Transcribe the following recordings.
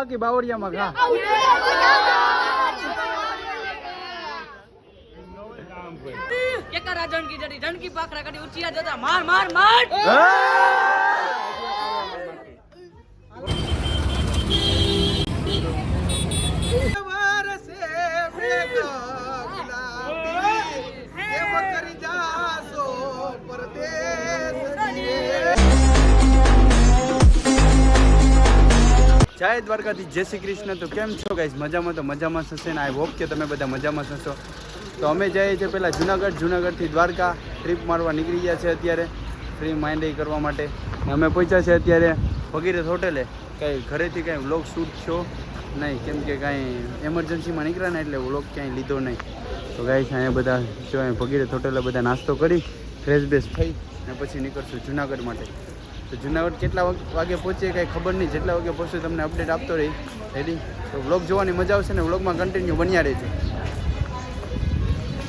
બાકી બાવળિયામાં ઘા. એકા જણકી જડી જણકી પાખરા કાઢી ઉચિયા જતા માર માર માર! જય દ્વારકાથી જય શ્રી કૃષ્ણ. તો કેમ છો ગાઈઝ મજામાં તો મજામાં થશે ને? આઈ હોપ કે તમે બધા મજામાં થશો તો અમે જઈએ છીએ પહેલાં જુનાગઢ, જુનાગઢથી દ્વારકા ટ્રીપ મારવા નીકળી ગયા છે અત્યારે ફ્રી માઇન્ડ કરવા માટે. અમે પહોંચ્યા છે અત્યારે ભગીરથ હોટેલે કાંઈ ઘરેથી કાંઈ વ્લોગ શૂટ છો નહીં. કેમ કે કાંઈ એમરજન્સીમાં નીકળ્યા ને એટલે વ્લોગ ક્યાંય લીધો નહીં. તો ગાઈઝ અહીંયા બધા જો ભગીરથ હોટેલે બધા નાસ્તો કરી ફ્રેશ બેશ થઈ ને પછી નીકળશું જુનાગઢ માટે. તો જુનાગઢ કેટલા વાગ- પહોંચીએ કાંઈ ખબર નહીં. જેટલા વાગે પહોંચે તમને અપડેટ આપતો રહી. રેડી તો વ્લોગ જોવાની મજા આવશે ને વ્લોગમાં કન્ટિન્યુ બન્યા રહેજો.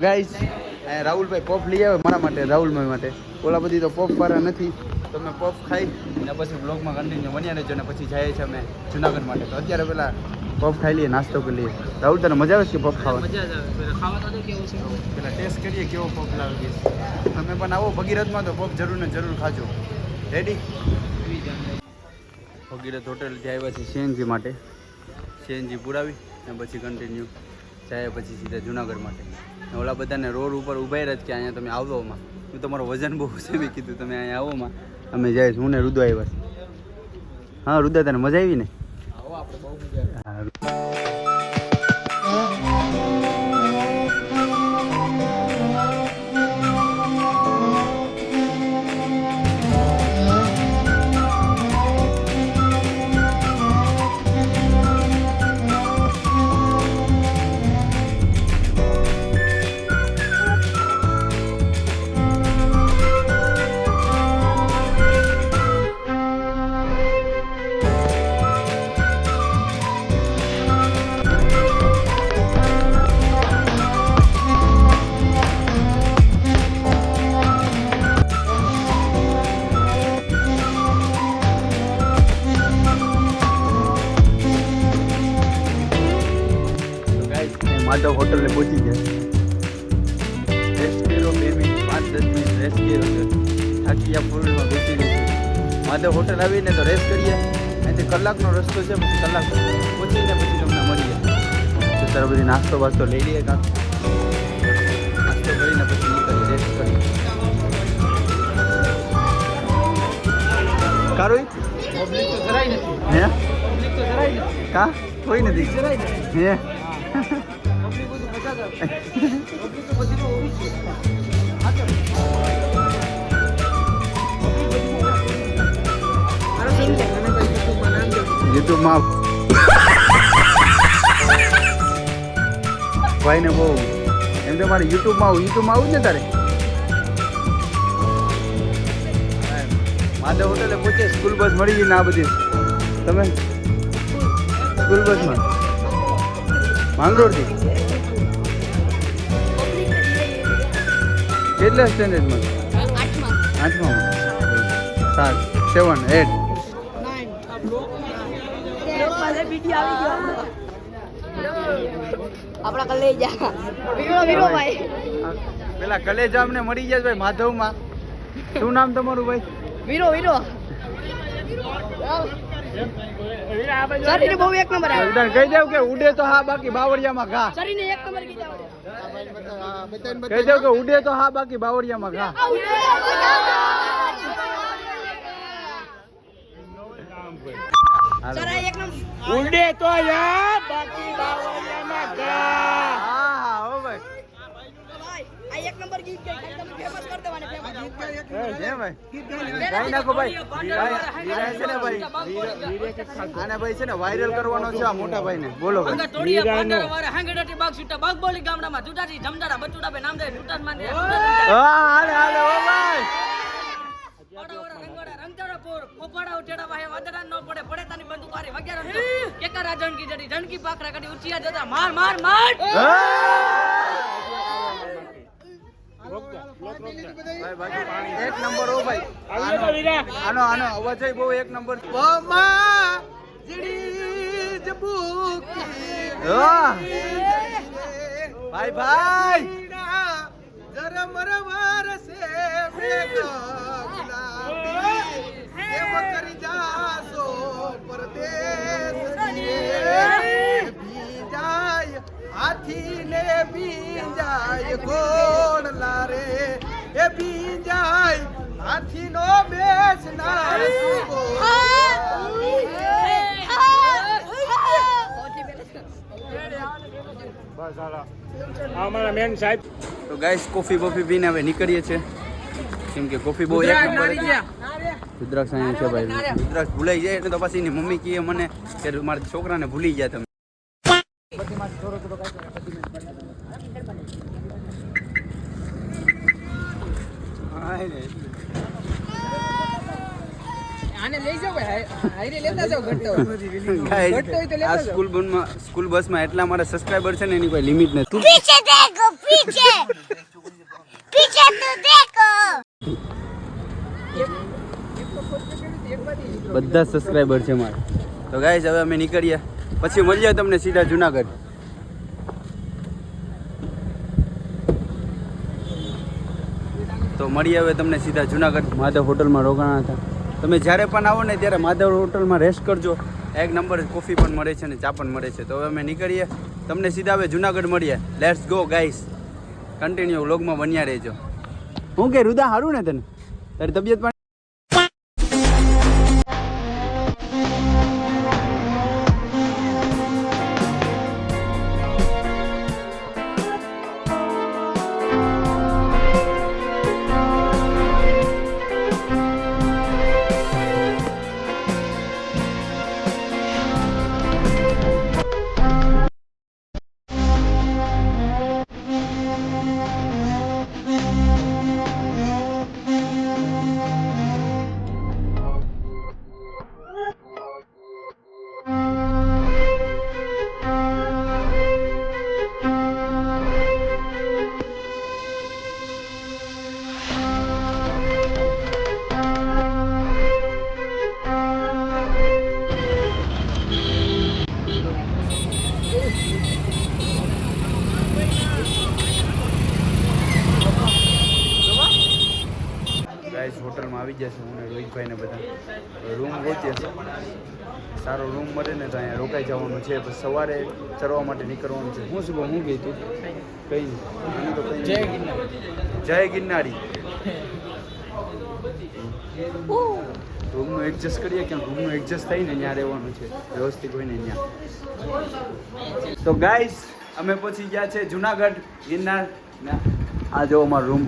ગાઈસ રાહુલભાઈ પોપ લઈ આવે મારા માટે રાહુલભાઈ માટે. ઓલા બધી તો પોપ પારા નથી. તમે પોપ ખાઈ અને પછી બ્લોગમાં કન્ટિન્યુ બન્યા રહેજો અને પછી જઈએ છીએ અમે જુનાગઢ માટે. તો અત્યારે પેલા પોપ ખાઈ લઈએ નાસ્તો કરી લઈએ. રાહુલ તને મજા આવે છે પોપ ખાવા મજા આવે. પેલા કેવું છે? ટેસ્ટ કરીએ કેવો પોપ લાગે તમે પણ આવો ભગીરથમાં તો પોપ જરૂર ને જરૂર ખાજો. રેડી વગેરે હોટેલથી આવ્યા છે સીએનજી માટે. સીએનજી પુરાવી અને પછી કન્ટિન્યુ જાય પછી સીધા જુનાગઢ માટે. ઓલા બધાને રોડ ઉપર ઊભા જ કે અહીંયા તમે આવોમાં હું તમારું વજન બહુ છે મેં કીધું તમે અહીંયા આવોમાં અમે જાય હું ને રુદો આવ્યા છે હા રુદા તને મજા આવી ને? આવો આપણે બહુ મજા હા માધવ હોટલે પહોંચી ગયા. રેસ્ટ કર્યો બે મિનિટ પાંચ દસ મિનિટ રેસ્ટ કર્યો થાકીયા ફૂલમાં બેસી ગઈ માધવ હોટલ આવીને તો રેસ્ટ કરીએ. અહીંથી કલાકનો રસ્તો છે પછી કલાક પહોંચીને પછી તમને મળીએ. તો તારે બધી નાસ્તો વાસ્તો લઈ લઈએ કાંક નાસ્તો કરીને પછી નીકળી રેસ્ટ કરી કારોઈ? પબ્લિક તો જરાય નથી. હે? પબ્લિક તો જરાય નથી. કા? કોઈ નથી. જરાય નથી. હે? દે યુટ્યુબમાં. ભાઈને બહુ. એમ તો મારે યુટ્યુબમાં આવું યુટ્યુબમાં આવું જ ને તારે. માધવ હોટલે પૂછે સ્કૂલ બસ મળી ગઈ ને આ બધી. તમે? સ્કૂલ બસમાં? માંગરોળથી? કેટલા સ્ટેન્ડર્ડમાં આઠમાં. સાત સેવન એટ આપણા કલેજા. વીરો વીરો ભાઈ. પેલા કલેજા અમને મળી ગયા ભાઈ માધવમાં. શું નામ તમારું ભાઈ? વીરો વીરો. શરીર બહુ એક નંબર આવે કહી દેવ કે ઉડે તો હા બાકી બાવળિયામાં ઘા. શરીરને એક નંબર કીધા કહી દઉં કે ઉડે તો હા બાકી બાવળિયામાં ઘા સર એક નંબર ઉડે તો યા બાકી બાવળિયામાં ઘા હા હા હો ભાઈ. ભાઈ આ એક નંબર ગીત ગાય તમે ફેમસ કરી દેવાને ફેમસ જે ભાઈ. ગાઈ નાખો ભાઈ. ભાઈ વીરા છે ને ભાઈ. આને ભાઈ છે ને વાયરલ કરવાનો છે આ મોટા ભાઈને. બોલો ભાઈ. તોડિયા પાંડર વાળા હાંગડાટી બાગ છૂટા બાગ બોલી ગામડામાં. જુટાજી જમદારા બચુડા બે નામ દે જુટાન માન. હા હાલે હાલે ઓ ભાઈ. પોપાડા ઉઠેડા વાહે વાદડા ન પડે પડે તાની બંદૂક વારી વગેરે રમતો. કેકા રાજણકી જડી જણકી પાખરા કડી ઉચિયા જતા માર માર માર! ભાઈ એક નંબર ઓ ભાઈ. આનો આનો અવાજ બહુ એક નંબર. વાહ! ભાઈ ભાઈ! જરા મરવાર સે ગુલાબી હાથી બીજાય ઘોડલા રે એ બીજાય હાથી નો બેસનાર સુબો તો ગાઈસ કોફી બોફી પીને હવે નીકળીએ છીએ. કેમ કે કોફી બહુ એક નંબર. રુદ્રાક્ષ અહીંયા છે ભાઈ. રુદ્રાક્ષ ભૂલાઈ જાય એટલે તો પછી એની મમ્મી કહે મને કે મારા છોકરાને ભૂલી ગયા તમે હાય ને. આને લઈ જાઓ ભાઈ હાઈરે લેતા જાઓ ઘટતો હોય. Guys, ઘટતો હોય તો લેતા આ જાઓ. સ્કૂલ બસમાં સ્કૂલ બસમાં એટલા મારા સબસ્ક્રાઇબર છે ને એની કોઈ લિમિટ નથી. પીછે બધા સબસ્ક્રાઇબર છે મારા. તો ગાઈઝ હવે અમે નીકળીએ. પછી મળીએ તમને સીધા જુનાગઢ. તો મળીએ હવે તમને સીધા જુનાગઢ. માધવ હોટલમાં રોકાણા હતા. તમે જ્યારે પણ આવો ને ત્યારે માધવ હોટલમાં રેસ્ટ કરજો. એક નંબર કોફી પણ મળે છે ને ચા પણ મળે છે. તો હવે અમે નીકળીએ. તમને સીધા હવે જુનાગઢ મળીએ. લેટ્સ ગો ગાઈસ કન્ટિન્યુ વ્લોગમાં બન્યા રહેજો. હું કે, રુદા સારું ને તને? તારી તબિયત પણ ગયા છે હું ને રોહિતભાઈ ને બધા. રૂમ ગોતીએ સારો રૂમ મળે ને તો અહીંયા રોકાઈ જવાનું છે. પછી સવારે ચરવા માટે નીકળવાનું છે. હું શું હું ગઈ તું? કઈ નહીં. જય ગિરનારી. જય ગિરનારી. રૂમનું એડજસ્ટ કરીએ કે રૂમનું એડજસ્ટ થઈને ત્યાં રહેવાનું છે? વ્યવસ્થિત હોય ને ત્યાં. તો ગાઈસ અમે પછી ગયા છે જુનાગઢ ગિરનાર. આ જો અમારો રૂમ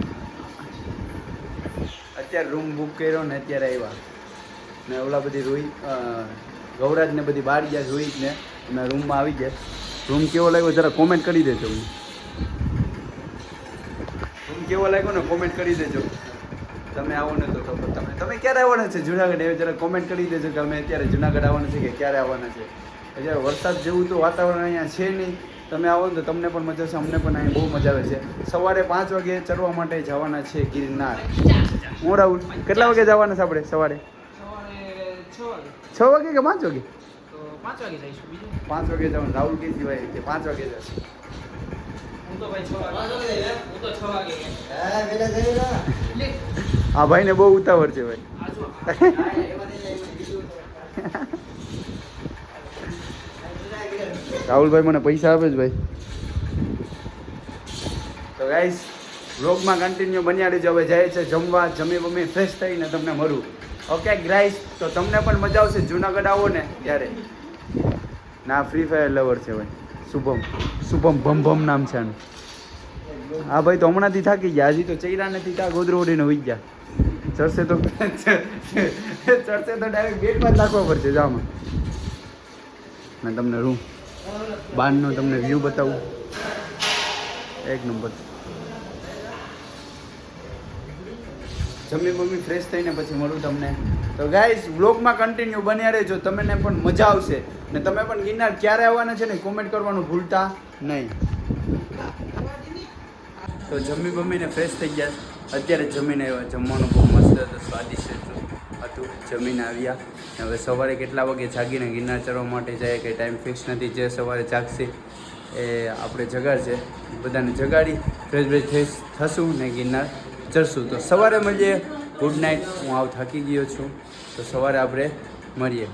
અત્યારે રૂમ બુક કર્યો ને અત્યારે આવ્યા. ને ઓલા બધી રોઈ ગૌરાજ ને બધી બહાર ગયા રોહિત ને. અમે રૂમમાં આવી ગયા. રૂમ કેવો લાગ્યો જરા કોમેન્ટ કરી દેજો. રૂમ કેવો લાગ્યો ને કોમેન્ટ કરી દેજો. તમે આવો ને તો ખબર તમે તમે ક્યારે આવવાના છે જુનાગઢ? એ જરા કોમેન્ટ કરી દેજો કે અમે અત્યારે જુનાગઢ આવવાના છે કે ક્યારે આવવાના છે? અત્યારે વરસાદ જેવું તો વાતાવરણ અહીંયા છે નહીં. તમે આવો ને તો તમને પણ મજા આવશે, અમને પણ અહીં બહુ મજા આવે છે. સવારે પાંચ વાગે ચરવા માટે જવાના છે ગિરનાર. હું રાહુલ, કેટલા વાગે જવાના છે આપણે સવારે? છ વાગે કે પાંચ વાગે? પાંચ વાગે જવાનું. રાહુલ કે સિવાય કે પાંચ વાગે જશે. આ ભાઈને બહુ ઉતાવળ છે ભાઈ. રાહુલભાઈ મને પૈસા આપે જ ભાઈ. તો ગાઈસ બ્લોગમાં કન્ટિન્યુ બન્યા રહેજો હવે જાય છે, જમવા, જમી બમી ફ્રેશ થઈને તમને મળું. ઓકે ગ્રાઈસ તો તમને પણ મજા આવશે જુનાગઢ આવો ને ત્યારે. ના ફ્રી ફાયર લવર છે ભાઈ. શુભમ શુભમ ભમ ભમ નામ છે આનું. હા ભાઈ, તો હમણાંથી થાકી ગયા. હજી તો ચૈરા નથી, ત્યાં ગોદરો ઉડીને હોઈ ગયા. ચડશે તો ચડશે તો ડાયરેક્ટ બેટમાં જ નાખવા પડશે, જામાં. મેં તમને રૂમ બહારનો તમને વ્યૂ બતાવું. એક નંબર જમી બમી ફ્રેશ થઈને પછી મળું તમને. તો ગાઈઝ વ્લોગમાં કન્ટિન્યુ બન્યા રહેજો. તમને પણ મજા આવશે. ને તમે પણ ગિરનાર ક્યારે આવવાના છે ને કોમેન્ટ કરવાનું ભૂલતા નહીં. તો જમી બમીને ફ્રેશ થઈ ગયા. અત્યારે જમીને આવ્યા. જમવાનું બહુ મસ્ત હતું, સ્વાદિષ્ટ હતું. જમીને આવ્યા. હવે સવારે કેટલા વાગે જાગીને ગિરનાર ચડવા માટે જાય કે ટાઈમ ફિક્સ નથી, જે સવારે જાગશે એ આપણે જગાડશે બધાને જગાડી, ફ્રેશ બ્રેશ થશું ને ગિરનાર ચડશું. તો સવારે મળીએ. Good night. હું આવ થાકી ગયો છું. તો સવારે આપણે મળીએ.